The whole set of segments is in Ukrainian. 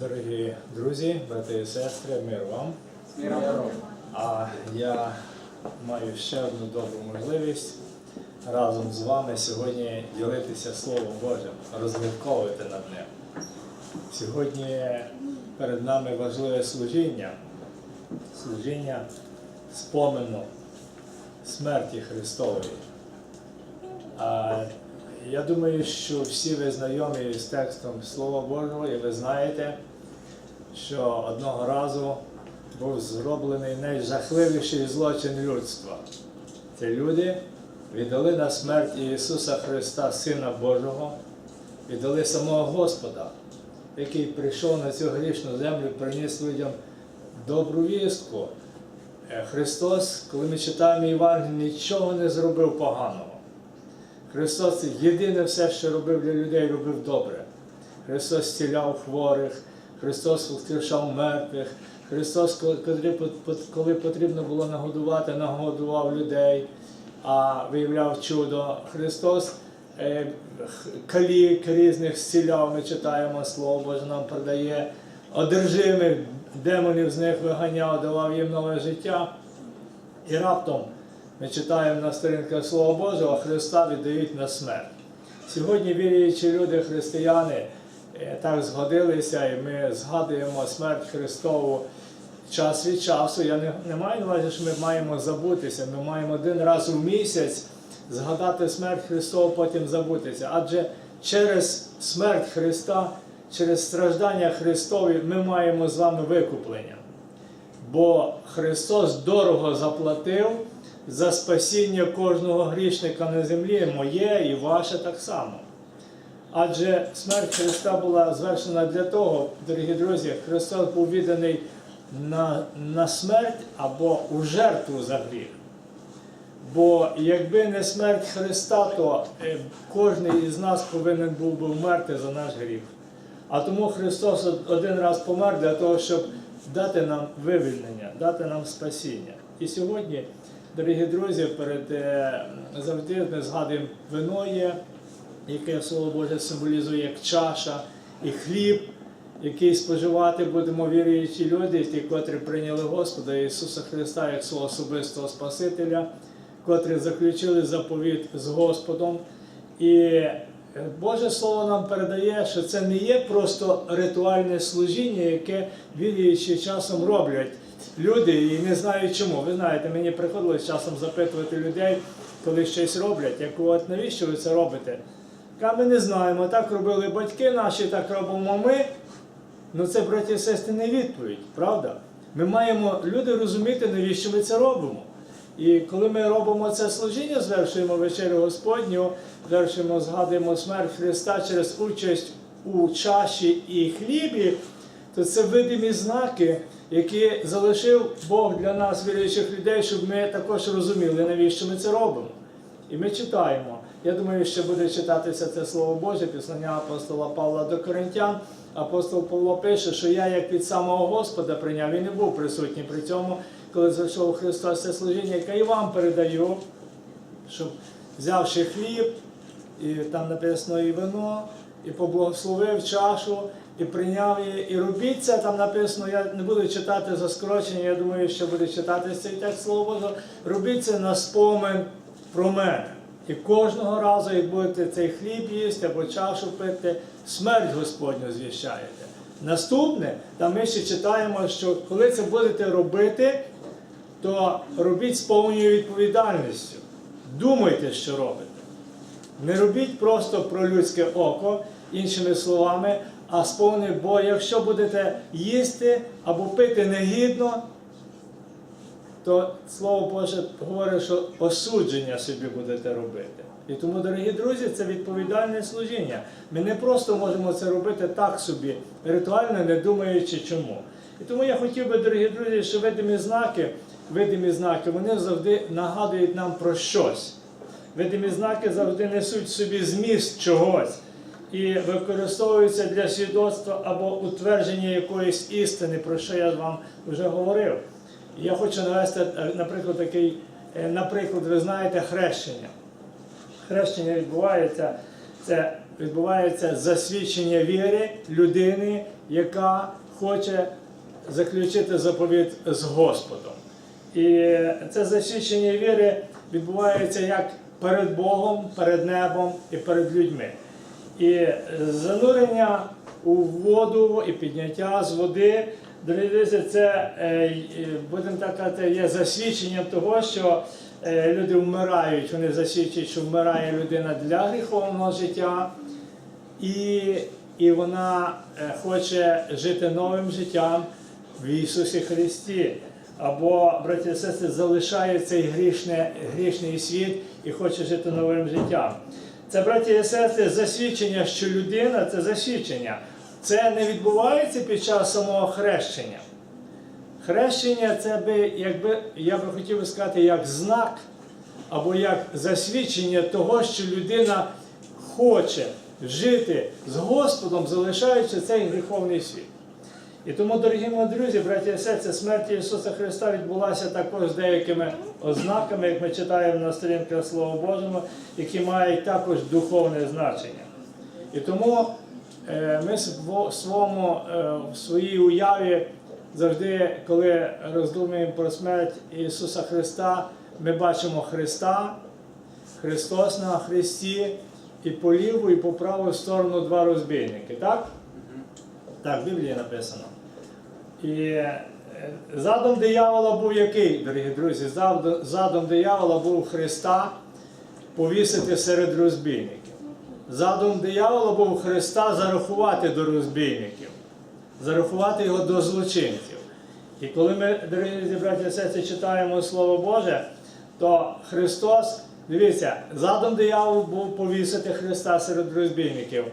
Дорогі друзі, брати і сестри, мир вам. А я маю ще одну добру можливість разом з вами сьогодні ділитися Словом Божим, розмірковувати над ним. Сьогодні перед нами важливе служіння, служіння спомену смерті Христової. А я думаю, що всі ви знайомі з текстом Слова Божого, і ви знаєте, що одного разу був зроблений найжахливіший злочин людства. Це люди віддали на смерть Ісуса Христа, Сина Божого, віддали самого Господа, який прийшов на цю грішну землю, приніс людям добру вістку. Е, Христос, коли ми читаємо Євангеліє, нічого не зробив поганого. Христос єдине все, що робив для людей, робив добре. Христос зціляв хворих, Христос воскрешав мертвих, Христос, коли- потрібно було нагодувати, нагодував людей, а виявляв чудо. Христос е, калік різних зціляв, ми читаємо Слово Боже нам продає, одержимих демонів з них виганяв, давав їм нове життя. І раптом ми читаємо на сторінках Слова Божого, Христа віддають на смерть. Сьогодні віруючі люди, християни, так згодилися, і ми згадуємо смерть Христову час від часу. Я не, не маю на увазі, що ми маємо забутися. Ми маємо один раз у місяць згадати смерть Христову, потім забутися. Адже через смерть Христа, через страждання Христові ми маємо з вами викуплення. Бо Христос дорого заплатив за спасіння кожного грішника на землі, моє і ваше так само. Адже смерть Христа була звершена для того, дорогі друзі, Христос був відданий на, на смерть або у жертву за гріх. Бо якби не смерть Христа, то е, кожен із нас повинен був би вмерти за наш гріх. А тому Христос один раз помер для того, щоб дати нам вивільнення, дати нам спасіння. І сьогодні, дорогі друзі, перед е, завжди ми згадуємо вино є, яке Слово Боже символізує як чаша і хліб, який споживати будемо віруючі люди, ті, котрі прийняли Господа Ісуса Христа як свого особистого Спасителя, котрі заключили заповіт з Господом. І Боже Слово нам передає, що це не є просто ритуальне служіння, яке віруючі часом роблять люди і не знають чому. Ви знаєте, мені приходилось часом запитувати людей, коли щось роблять, як от навіщо ви це робите? Ми не знаємо, так робили батьки наші, так робимо ми. Ну це, браті і сестри, не відповідь, правда? Ми маємо люди розуміти, навіщо ми це робимо. І коли ми робимо це служіння, звершуємо вечерю Господню, звершуємо, згадуємо смерть Христа через участь у чаші і хлібі, то це видимі знаки, які залишив Бог для нас, віруючих людей, щоб ми також розуміли, навіщо ми це робимо. І ми читаємо. Я думаю, що буде читатися це Слово Боже, післання апостола Павла до Коринтян. Апостол Павло пише, що я як від самого Господа прийняв і не був присутній при цьому, коли зайшов Христос це служіння, яке і вам передаю, щоб взявши хліб, і там написано і вино, і поблагословив чашу, і прийняв її, і робіть це, там написано, я не буду читати за скорочення, я думаю, що буде читати цей текст Слово Боже, робіть це на спомин про мене. І кожного разу, як будете цей хліб їсти або чашу пити, смерть Господню звіщаєте. Наступне, там ми ще читаємо, що коли це будете робити, то робіть з повною відповідальністю. Думайте, що робите. Не робіть просто про людське око, іншими словами, а сповни, бо якщо будете їсти або пити негідно, то Слово Боже говорить, що осудження собі будете робити. І тому, дорогі друзі, це відповідальне служіння. Ми не просто можемо це робити так собі, ритуально, не думаючи чому. І тому я хотів би, дорогі друзі, що видимі знаки, видимі знаки, вони завжди нагадують нам про щось. Видимі знаки завжди несуть собі зміст чогось і використовуються для свідоцтва або утвердження якоїсь істини, про що я вам вже говорив. Я хочу навести, е, наприклад, такий, е, наприклад, ви знаєте, хрещення. Хрещення відбувається, це відбувається засвідчення віри людини, яка хоче заключити заповідь з Господом. І це засвідчення віри відбувається як перед Богом, перед небом і перед людьми. І занурення у воду і підняття з води, дорогі друзі, це е, будемо так казати, є засвідченням того, що е, люди вмирають. Вони засвідчують, що вмирає людина для гріховного життя, і, і вона е, хоче жити новим життям в Ісусі Христі. Або, браті і сестри, залишає цей грішний, грішний світ і хоче жити новим життям. Це, браті і сестри, засвідчення, що людина це засвідчення. Це не відбувається під час самого хрещення. Хрещення це би, якби, я би хотів би сказати, як знак або як засвідчення того, що людина хоче жити з Господом, залишаючи цей гріховний світ. І тому, дорогі мої друзі, браті і сестри, смерть Ісуса Христа відбулася також з деякими ознаками, як ми читаємо на сторінках Слова Божого, які мають також духовне значення. І тому ми в своєму, е, в своїй уяві завжди, коли роздумуємо про смерть Ісуса Христа, ми бачимо Христа, Христос на Христі, і по ліву, і по праву сторону два розбійники. Так? Так, в Біблії написано. І е, задум диявола був який, дорогі друзі? Задум диявола був Христа повісити серед розбійників. Задум диявола був Христа зарахувати до розбійників, зарахувати його до злочинців. І коли ми, дорогі браті і сестри, читаємо Слово Боже, то Христос, дивіться, задум диявол був повісити Христа серед розбійників.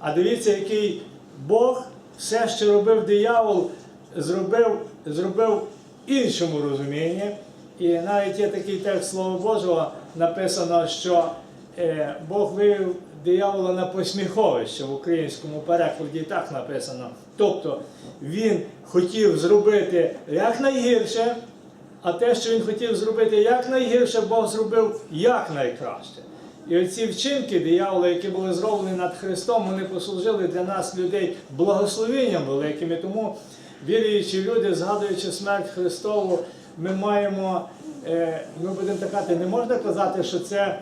А дивіться, який Бог все, що робив диявол, зробив, зробив іншому розумінні. І навіть є такий текст Слова Божого, написано, що е, Бог вивів диявола на посміховище в українському перекладі так написано. Тобто він хотів зробити якнайгірше, а те, що він хотів зробити якнайгірше, Бог зробив якнайкраще. І оці вчинки диявола, які були зроблені над Христом, вони послужили для нас людей благословенням великим. І тому, віруючі люди, згадуючи смерть Христову, ми маємо, е, ми будемо так не можна казати, що це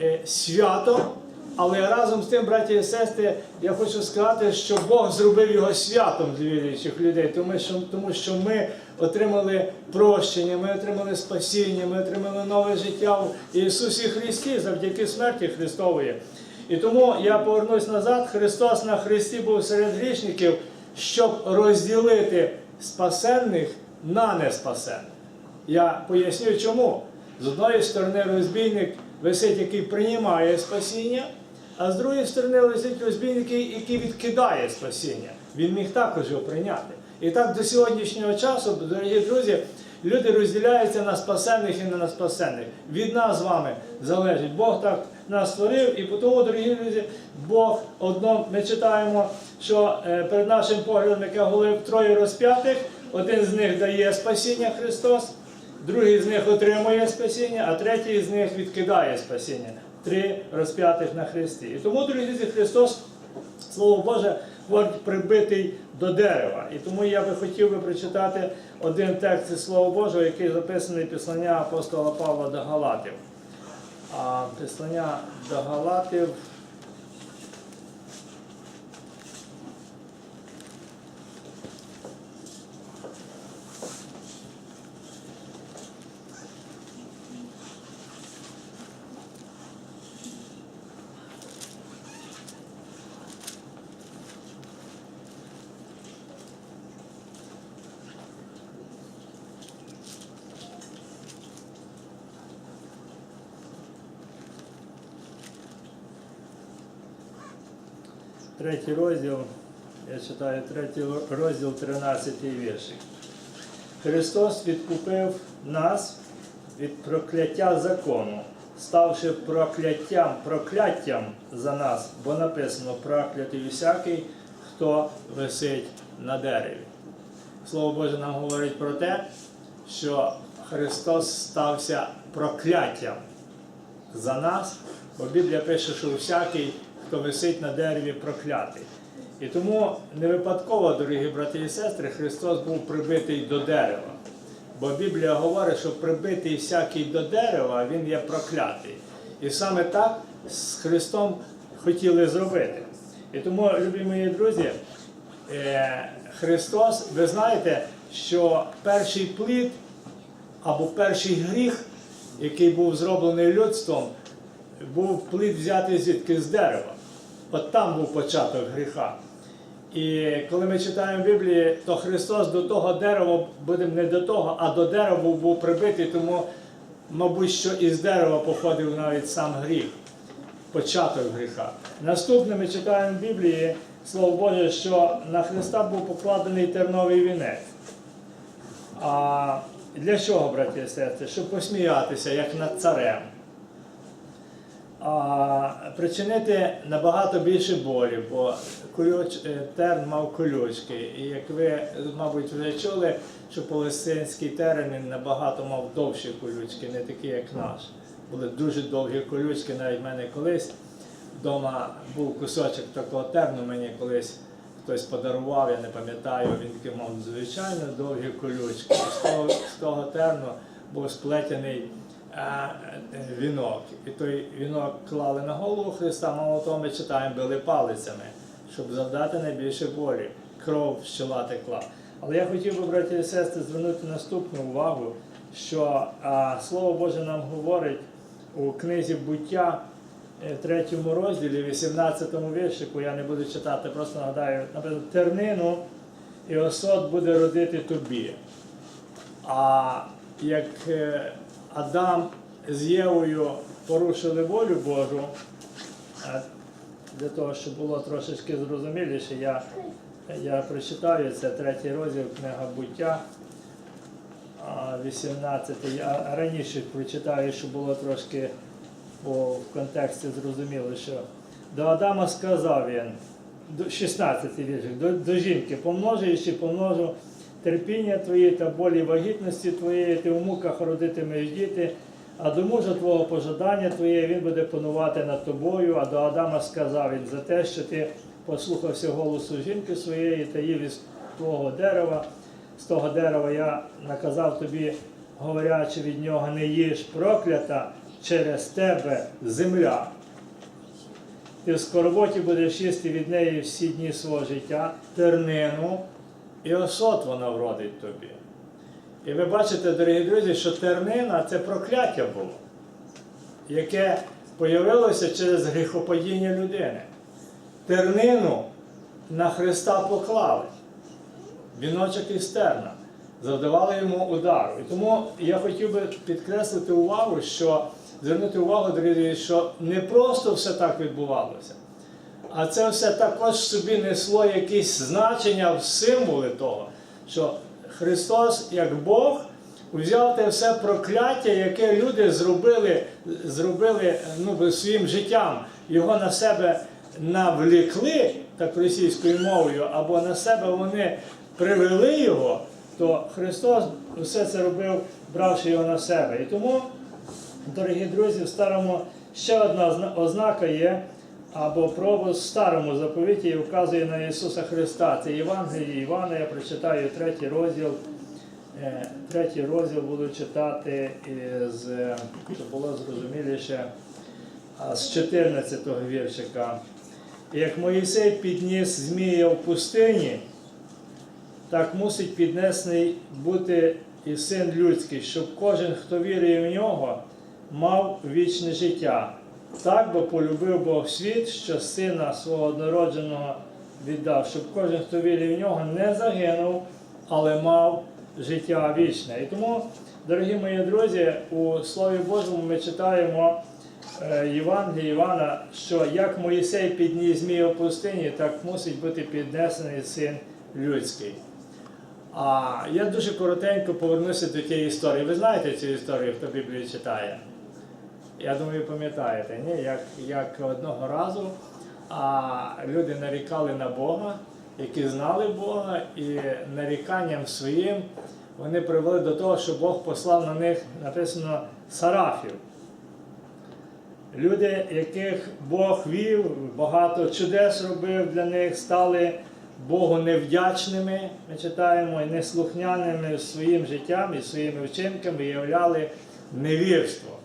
е, свято, але разом з тим, браті і сестри, я хочу сказати, що Бог зробив його святом для віруючих людей, тому що, тому що ми отримали прощення, ми отримали спасіння, ми отримали нове життя в Ісусі Христі завдяки смерті Христової. І тому я повернусь назад. Христос на Христі був серед грішників, щоб розділити спасенних на неспасенних. Я поясню чому. З одної сторони розбійник висить, який приймає спасіння, а з другої сторони висить розбійник, який відкидає спасіння. Він міг також його прийняти. І так до сьогоднішнього часу, дорогі друзі, люди розділяються на спасенних і не на спасенних. Від нас з вами залежить. Бог так нас створив, і по тому, дорогі друзі, Бог одно, ми читаємо, що е, перед нашим поглядом, яке голив троє розп'ятих, один з них дає спасіння Христос, другий з них отримує спасіння, а третій з них відкидає спасіння. Три розп'ятих на Христі. І тому, друзі, Христос, Слово Боже, говорить прибитий до дерева. І тому я би хотів би прочитати один текст із Слова Божого, який записаний післання апостола Павла до Галатів. А післання до Галатів. Третій розділ, я читаю третій розділ, 13 віршик. Христос відкупив нас від прокляття закону, ставши прокляттям, прокляттям за нас, бо написано проклятий всякий, хто висить на дереві. Слово Боже нам говорить про те, що Христос стався прокляттям за нас, бо Біблія пише, що всякий, хто висить на дереві проклятий. І тому не випадково, дорогі брати і сестри, Христос був прибитий до дерева. Бо Біблія говорить, що прибитий всякий до дерева, він є проклятий. І саме так з Христом хотіли зробити. І тому, любі мої друзі, е, Христос, ви знаєте, що перший плід або перший гріх, який був зроблений людством, був плід взятий звідки з дерева. От там був початок гріха. І коли ми читаємо в Біблії, то Христос до того дерева, будемо не до того, а до дерева був прибитий, тому, мабуть, що із дерева походив навіть сам гріх, початок гріха. Наступне ми читаємо в Біблії, Слово Боже, що на Христа був покладений терновий вінець. А для чого, браті і сестри? Щоб посміятися, як над царем. А причинити набагато більше болі, бо колюч, е, терн мав колючки. І як ви, мабуть, вже чули, що палестинський терен набагато мав довші колючки, не такі, як наш. Були дуже довгі колючки, навіть в мене колись вдома був кусочок такого терну, мені колись хтось подарував, я не пам'ятаю, він такий мав звичайно довгі колючки. З того, з того терну був сплетений вінок. І той вінок клали на голову Христа, мало того ми читаємо, били палицями, щоб завдати найбільше болі. Кров чола текла. Але я хотів би, браті і сестри, звернути наступну увагу, що а, Слово Боже нам говорить у книзі буття е, третьому розділі, 18 віршику, я не буду читати, просто нагадаю, наприклад, тернину і осот буде родити тобі. А як е, Адам з Євою порушили волю Божу, е, для того, щоб було трошечки зрозуміліше, я, я прочитаю це третій розділ книга буття. а, 18, а раніше прочитаю, щоб було трошки бо в контексті зрозуміло, що до Адама сказав він, 16 віршик, до, до жінки, помножуючи, помножу терпіння твоє та болі вагітності твоєї, ти в муках родитимеш діти, а до мужа твого пожадання твоє він буде панувати над тобою. А до Адама сказав він за те, що ти послухався голосу жінки своєї та їв із твого дерева. З того дерева я наказав тобі, говорячи від нього, не їж проклята через тебе земля. Ти в скорботі будеш їсти від неї всі дні свого життя, тернину і осот вона вродить тобі. І ви бачите, дорогі друзі, що тернина це прокляття було, яке появилося через гріхопадіння людини. Тернину на Христа поклали, віночок із терна, завдавали йому удару. І тому я хотів би підкреслити увагу, що звернути увагу, друзі, що не просто все так відбувалося, а це все також собі несло якісь значення, в символи того, що Христос, як Бог, взяв те все прокляття, яке люди зробили, зробили ну, своїм життям, його на себе навлекли, так російською мовою, або на себе вони привели його, то Христос все це робив, бравши його на себе. І тому, дорогі друзі, в старому ще одна ознака є, або пробус в старому заповіті і вказує на Ісуса Христа. Це Євангеліє Івана, я прочитаю третій розділ. Е, Третій розділ буду читати, е, щоб було зрозуміліше, з 14-го віршика. Як Моїсей підніс Змія в пустині, так мусить піднесений бути і син людський, щоб кожен, хто вірує в нього, мав вічне життя. Так бо полюбив Бог світ, що сина свого однородженого віддав, щоб кожен, хто вірує в нього, не загинув, але мав життя вічне. І тому, дорогі мої друзі, у Слові Божому ми читаємо е, Євангелії Івана, що як Моїсей підніс змія в пустині, так мусить бути піднесений син людський. А я дуже коротенько повернуся до тієї історії. Ви знаєте цю історію, хто Біблію читає? Я думаю, пам'ятаєте, ні? Як, як одного разу а, люди нарікали на Бога, які знали Бога, і наріканням своїм вони привели до того, що Бог послав на них написано сарафів. Люди, яких Бог вів, багато чудес робив для них, стали Богу невдячними, ми читаємо, і неслухняними своїм життям і своїми вчинками являли невірство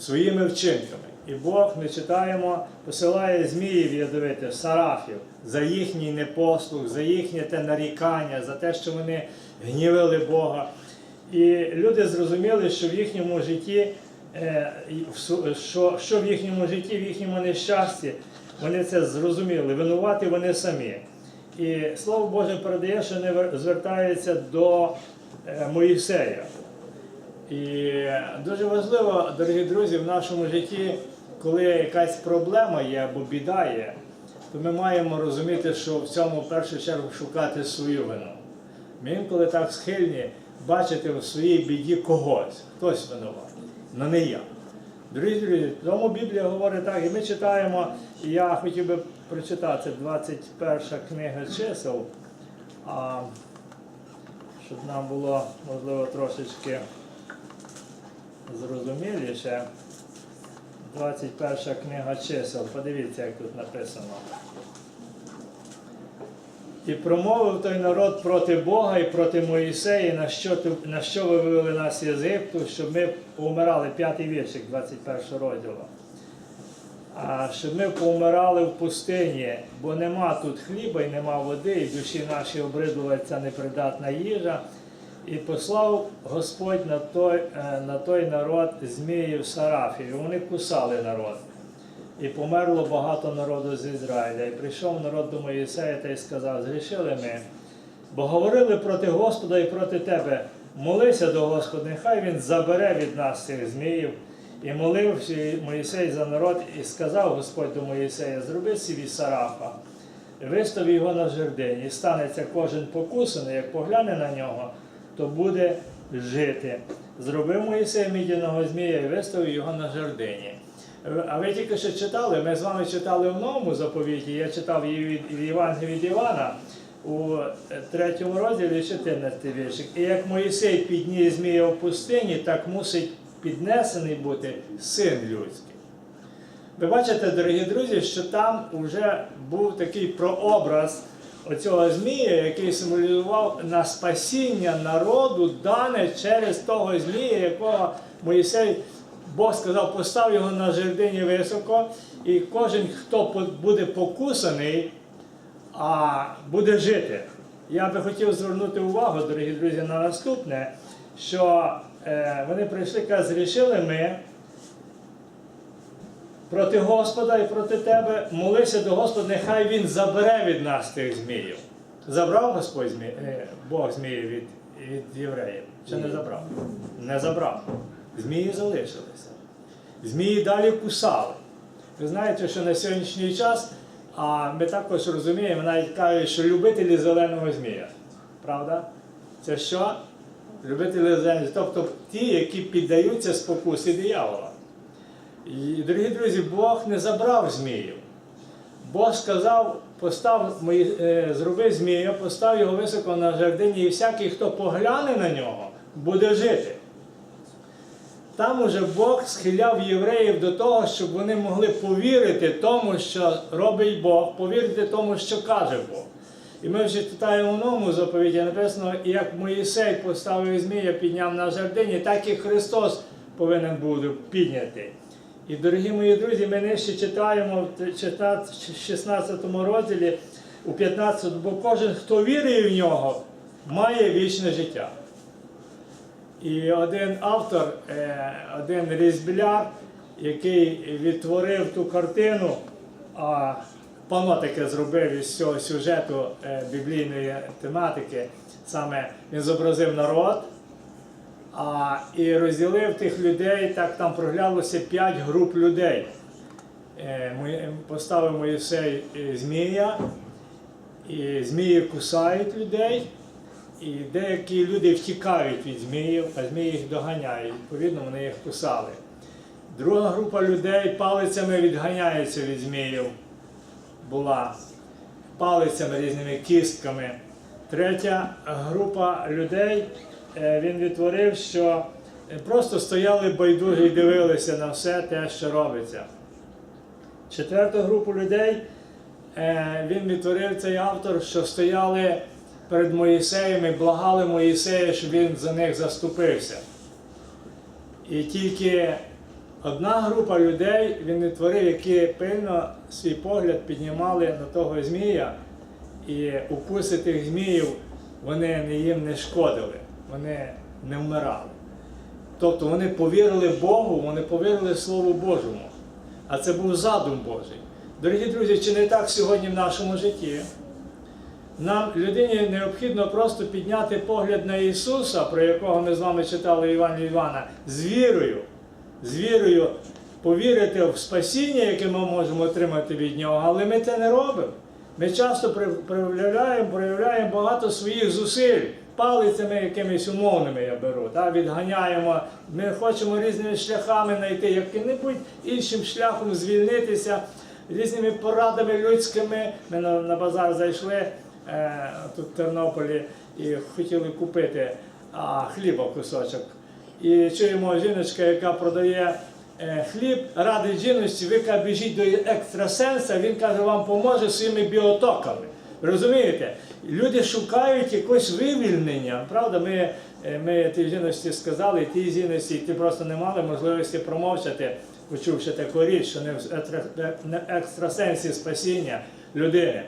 своїми вчинками. І Бог, ми читаємо, посилає зміїв ядовитих, сарафів за їхній непослух, за їхнє те нарікання, за те, що вони гнівили Бога. І люди зрозуміли, що в їхньому житті, е, що, що в їхньому житті, в їхньому нещасті, вони це зрозуміли, винуваті вони самі. І Слово Боже передає, що вони вер- звертаються до е, Моїсея. І дуже важливо, дорогі друзі, в нашому житті, коли якась проблема є або біда є, то ми маємо розуміти, що в цьому в першу чергу шукати свою вину. Ми інколи так схильні бачити в своїй біді когось, хтось винуватий, але не я. Дорогі друзі, тому Біблія говорить так, і ми читаємо, і я хотів би прочитати 21 книга чисел, а, щоб нам було можливо трошечки зрозуміліше. 21 книга чисел. Подивіться, як тут написано. І промовив той народ проти Бога і проти Моїсея, на що, на що ви вивели нас з Єгипту, щоб ми поумирали, п'ятий віршик 21 розділу. А щоб ми поумирали в пустині, бо нема тут хліба і нема води, і душі наші обридла ця непридатна їжа. І послав Господь на той, е, на той народ зміїв сарафів, і вони кусали народ. І померло багато народу з Ізраїля. І прийшов народ до Моїсея та й сказав: Згрішили ми, бо говорили проти Господа і проти тебе. Молися до Господа, нехай він забере від нас цих зміїв. І молився Моїсей за народ, і сказав Господь до Моїсея: зроби собі сарафа, вистав його на жердині, і станеться кожен покусаний, як погляне на нього, то буде жити. Зробив Моїсей мідяного змія і виставив його на жердині. А ви тільки що читали, ми з вами читали в новому заповіті, я читав її від від від Івана у третьому розділі 14 віршик. І як Моїсей підніс змія в пустині, так мусить піднесений бути син людський. Ви бачите, дорогі друзі, що там вже був такий прообраз оцього змія, який символізував на спасіння народу, дане через того змія, якого Моїсей Бог сказав, постав його на жердині високо, і кожен, хто буде покусаний, а буде жити. Я би хотів звернути увагу, дорогі друзі, на наступне, що е, вони прийшли, кажуть, зрішили ми проти Господа і проти тебе, молися до Господа, нехай Він забере від нас тих зміїв. Забрав Господь змі... е, Бог зміїв від, від євреїв? Чи не забрав? Не забрав. Змії залишилися. Змії далі кусали. Ви знаєте, що на сьогоднішній час, а ми також розуміємо, навіть кажуть, що любителі зеленого змія. Правда? Це що? Любителі зеленого змія. Тобто ті, які піддаються спокусі диявола. І, дорогі друзі, Бог не забрав змію. Бог сказав, постав, е, зроби змія, постав його високо на жердині, і всякий, хто погляне на нього, буде жити. Там уже Бог схиляв євреїв до того, щоб вони могли повірити тому, що робить Бог, повірити тому, що каже Бог. І ми вже читаємо в новому заповіді, написано, як Моїсей поставив змія, підняв на жердині, так і Христос повинен бути піднятий. І, дорогі мої друзі, ми нижче читаємо в 16 розділі, у 15, бо кожен, хто вірує в нього, має вічне життя. І один автор, е, один різбляр, який відтворив ту картину, а пано таке зробив із цього сюжету е, біблійної тематики, саме він зобразив народ, а, і розділив тих людей, так там проглялося п'ять груп людей. Е, Поставив Моїсей змія, і змії кусають людей. І деякі люди втікають від зміїв, а змії їх доганяють. Відповідно, вони їх кусали. Друга група людей палицями відганяється від зміїв. Була палицями різними кістками. Третя група людей він відтворив, що е, просто стояли байдужі і дивилися на все те, що робиться. Четверту групу людей е, він відтворив цей автор, що стояли перед Моїсеєм і благали Моїсея, щоб він за них заступився. І тільки одна група людей він відтворив, які пильно свій погляд піднімали на того Змія, і укуси тих зміїв вони їм не шкодили, вони не вмирали. Тобто вони повірили Богу, вони повірили Слову Божому. А це був задум Божий. Дорогі друзі, чи не так сьогодні в нашому житті? Нам людині необхідно просто підняти погляд на Ісуса, про якого ми з вами читали Івана Івана, з вірою, з вірою повірити в спасіння, яке ми можемо отримати від Нього, але ми це не робимо. Ми часто проявляємо, проявляємо багато своїх зусиль, палицями якимись умовними я беру, та, відганяємо. Ми хочемо різними шляхами знайти яким-небудь іншим шляхом звільнитися, різними порадами людськими. Ми на, на базар зайшли е, тут в Тернополі і хотіли купити а, хліба кусочок. І чуємо жіночка, яка продає е, хліб, радить жіночці, ви біжіть до екстрасенса, він каже, вам поможе своїми біотоками. Розумієте? Люди шукають якось вивільнення. Правда, ми, е, ми тій жіночці сказали, тій жіночці, ти просто не мали можливості промовчати, почувши таку річ, що не в екстрасенсі спасіння людини.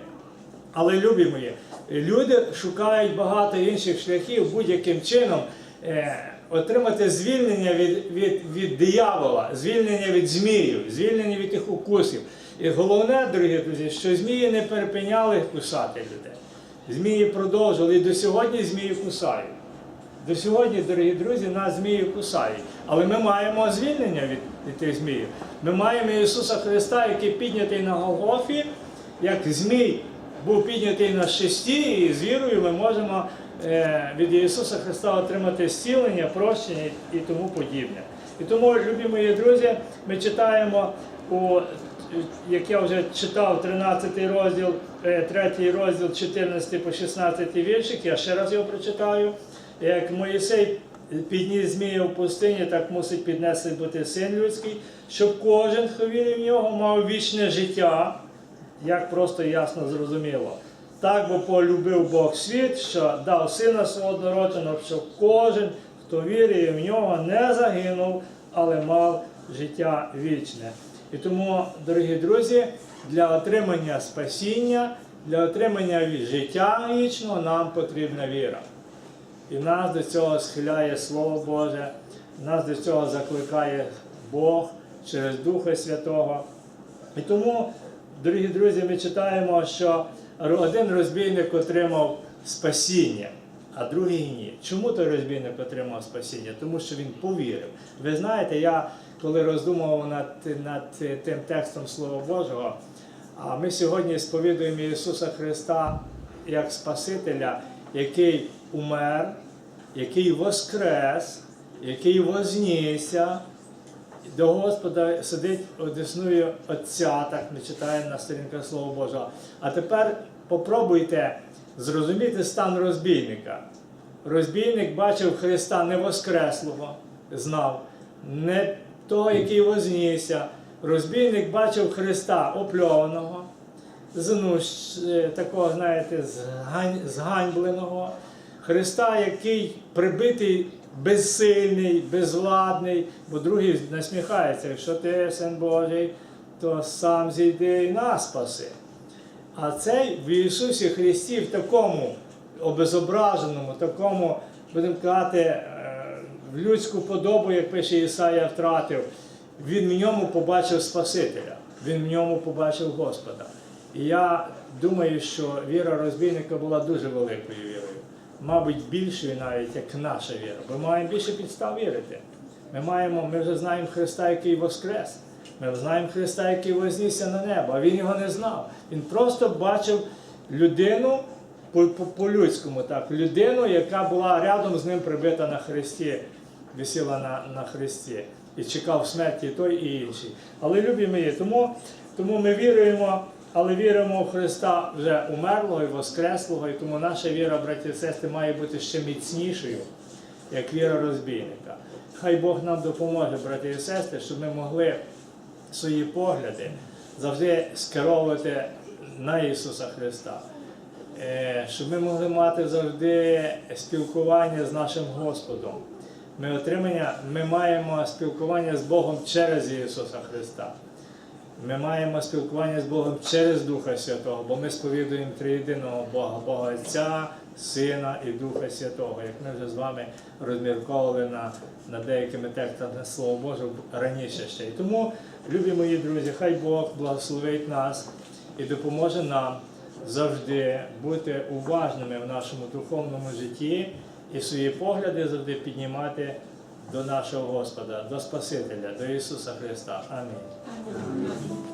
Але любі мої, люди шукають багато інших шляхів будь-яким чином е, отримати звільнення від, від, від диявола, звільнення від зміїв, звільнення від тих укусів. І головне, дорогі друзі, що змії не перепиняли кусати людей. Змії продовжували і до сьогодні змії кусають. До сьогодні, дорогі друзі, нас змії кусають. Але ми маємо звільнення від, від тих зміїв. Ми маємо Ісуса Христа, який піднятий на Голгофі, як змій був піднятий на шесті, і з вірою ми можемо е, від Ісуса Христа отримати зцілення, прощення і тому подібне. І тому, любі мої друзі, ми читаємо у як я вже читав 13 розділ, 3 розділ 14 по 16 віршик, я ще раз його прочитаю. Як Моїсей підніс змія в пустині, так мусить піднести бути син людський, щоб кожен, хто вірив в нього, мав вічне життя, як просто ясно зрозуміло. Так бо полюбив Бог світ, що дав сина свого однородженого, щоб кожен, хто вірує в нього, не загинув, але мав життя вічне. І тому, дорогі друзі, для отримання спасіння, для отримання життя вічного нам потрібна віра. І нас до цього схиляє Слово Боже, нас до цього закликає Бог через Духа Святого. І тому, дорогі друзі, ми читаємо, що один розбійник отримав спасіння, а другий ні. Чому той розбійник отримав спасіння? Тому що він повірив. Ви знаєте, я коли роздумував над, над тим текстом Слова Божого, а ми сьогодні сповідуємо Ісуса Христа як Спасителя, який умер, який воскрес, який вознісся, до Господа сидить одесною Отця, так ми читаємо на сторінках Слова Божого. А тепер попробуйте зрозуміти стан розбійника. Розбійник бачив Христа не воскреслого, знав, не того, який вознісся. Розбійник бачив Христа опльованого, знущ, е, такого, знаєте, зганьбленого. Христа, який прибитий безсильний, безвладний, бо другий насміхається, якщо ти син Божий, то сам зійди і нас спаси. А цей в Ісусі Христі в такому обезображеному, такому, будемо казати, в людську подобу, як пише Ісая, втратив, він в ньому побачив Спасителя, він в ньому побачив Господа. І я думаю, що віра розбійника була дуже великою вірою. Мабуть, більшою навіть, як наша віра. Ми маємо більше підстав вірити. Ми маємо, ми вже знаємо Христа, який воскрес. Ми знаємо Христа, який вознісся на небо, а він його не знав. Він просто бачив людину по- по- по-людському, так, людину, яка була рядом з ним прибита на хресті, висіла на, на хресті і чекав смерті той і інший. Але любі мої, тому, тому ми віруємо, але віримо в Христа вже умерлого і воскреслого, і тому наша віра, браті і сестри, має бути ще міцнішою. як віра розбійника. Хай Бог нам допоможе, брати і сестри, щоб ми могли свої погляди завжди скеровувати на Ісуса Христа. Е, Щоб ми могли мати завжди спілкування з нашим Господом. Ми, отримання, ми маємо спілкування з Богом через Ісуса Христа. Ми маємо спілкування з Богом через Духа Святого, бо ми сповідуємо триєдиного Бога, Бога Отця, Сина і Духа Святого, як ми вже з вами розмірковували на, на деякими текстами Слова Божого раніше ще. І тому, любі мої друзі, хай Бог благословить нас і допоможе нам завжди бути уважними в нашому духовному житті і свої погляди завжди піднімати до нашого Господа, до Спасителя, до Ісуса Христа. Амінь.